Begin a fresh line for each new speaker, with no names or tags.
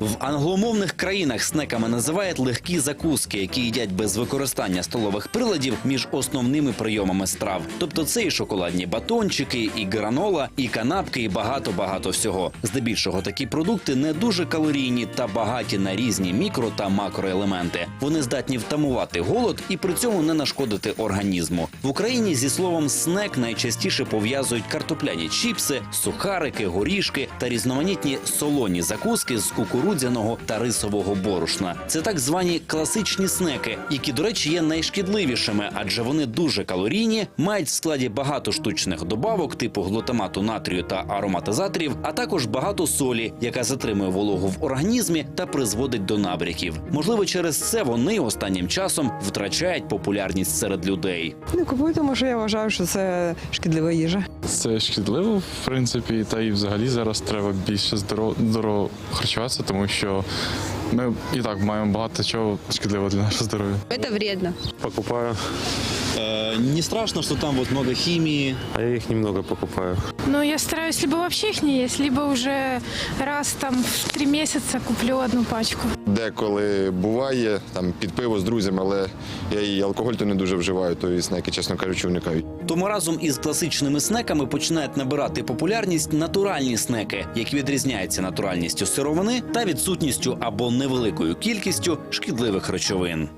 В англомовних країнах снеками називають легкі закуски, які їдять без використання столових приладів між основними прийомами страв. Тобто це і шоколадні батончики, і гранола, і канапки, і багато багато всього. Здебільшого такі продукти не дуже калорійні та багаті на різні мікро та макроелементи. Вони здатні втамувати голод і при цьому не нашкодити організму. В Україні зі словом снек найчастіше пов'язують картопляні чіпси, сухарики, горішки та різноманітні солоні закуски з кукурудзяного та рисового борошна. Це так звані класичні снеки, які, до речі, є найшкідливішими, адже вони дуже калорійні, мають в складі багато штучних добавок, типу глутамату натрію та ароматизаторів, а також багато солі, яка затримує вологу в організмі та призводить до набряків. Можливо, через це вони останнім часом втрачають популярність серед людей.
Не купую, тому що я вважаю, що це шкідлива їжа.
Це шкідливо, в принципі, та і взагалі зараз треба більше здорово, здорово харчуватися, тому що ми і так маємо багато чого шкідливого для нашого здоров'я.
Это вредно.
Покупаю,
не страшно, що там вот много хімії.
а я их немного покупаю.
Ну, я стараюсь либо вообще их не есть, либо уже раз там в три месяца куплю одну пачку.
Деколи буває там під пиво з друзями, але я і алкоголь то не дуже вживаю, то і снеки, чесно кажучи, уникаю.
Тому разом із класичними снеками починають набирати популярність натуральні снеки, які відрізняються натуральністю сировини та відсутністю або невеликою кількістю шкідливих речовин.